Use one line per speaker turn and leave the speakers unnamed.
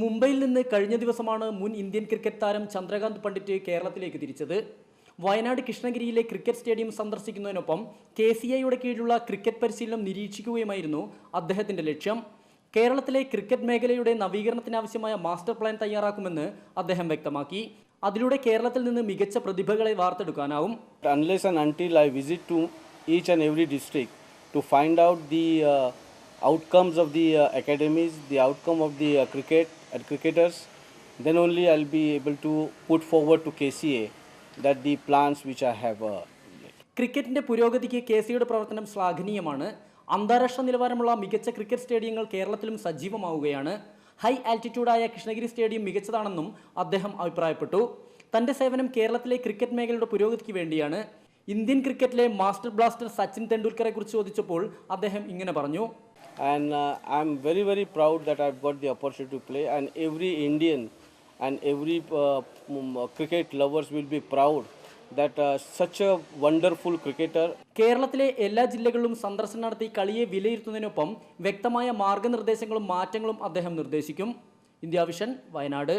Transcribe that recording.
മുംബൈയിൽ നിന്ന് കഴിഞ്ഞ ദിവസമാണ് മുൻ ഇന്ത്യൻ ക്രിക്കറ്റ് താരം ചന്ദ്രകാന്ത് പണ്ഡിറ്റ് കേരളത്തിലേക്ക് തിരിച്ചത്. വയനാട് കൃഷ്ണഗിരിയിലെ ക്രിക്കറ്റ് സ്റ്റേഡിയം സന്ദർശിക്കുന്നതിനൊപ്പം കെ സി ഐയുടെ കീഴിലുള്ള ക്രിക്കറ്റ് പരിശീലനം നിരീക്ഷിക്കുകയുമായിരുന്നു അദ്ദേഹത്തിന്റെ ലക്ഷ്യം. കേരളത്തിലെ ക്രിക്കറ്റ് മേഖലയുടെ നവീകരണത്തിനാവശ്യമായ മാസ്റ്റർ പ്ലാൻ തയ്യാറാക്കുമെന്ന് അദ്ദേഹം വ്യക്തമാക്കി. അതിലൂടെ കേരളത്തിൽ നിന്ന് മികച്ച പ്രതിഭകളെ വാർത്തെടുക്കാനാവും.
Outcomes outcomes of the uh, academies, the outcome of and cricketers, then only I'll be able to put forward to KCA that the plans which I have. Uh,
ക്രിക്കറ്റിന്റെ പുരോഗതിക്ക് കെ സിയുടെ പ്രവർത്തനം ശ്ലാഘനീയമാണ്. അന്താരാഷ്ട്ര നിലവാരമുള്ള മികച്ച ക്രിക്കറ്റ് സ്റ്റേഡിയങ്ങൾ കേരളത്തിലും സജീവമാവുകയാണ്. ഹൈ ആൽറ്റിറ്റ്യൂഡായ കൃഷ്ണഗിരി സ്റ്റേഡിയം മികച്ചതാണെന്നും അദ്ദേഹം അഭിപ്രായപ്പെട്ടു. തന്റെ സേവനം കേരളത്തിലെ ക്രിക്കറ്റ് മേഖലയുടെ പുരോഗതിക്ക് വേണ്ടിയാണ്. ഇന്ത്യൻ ക്രിക്കറ്റിലെ മാസ്റ്റർ ബ്ലാസ്റ്റർ സച്ചിൻ തെണ്ടുൽക്കറെ കുറിച്ച് ചോദിച്ചപ്പോൾ അദ്ദേഹം ഇങ്ങനെ പറഞ്ഞു.
And uh, I'm very very proud that I've got the opportunity to play, and every Indian and every uh, mm, uh, cricket lovers will be proud that uh, such a wonderful cricketer
കേരളത്തിലെ എല്ലാ ജില്ലകളിലും സന്ദർശനം നടത്തി കളിയെ വിലയിരുത്തുന്നതിനൊപ്പം വ്യക്തമായ മാർഗനിർദ്ദേശങ്ങളും മാറ്റങ്ങളും അദ്ദേഹം നിർദ്ദേശിക്കും India vision Wayanad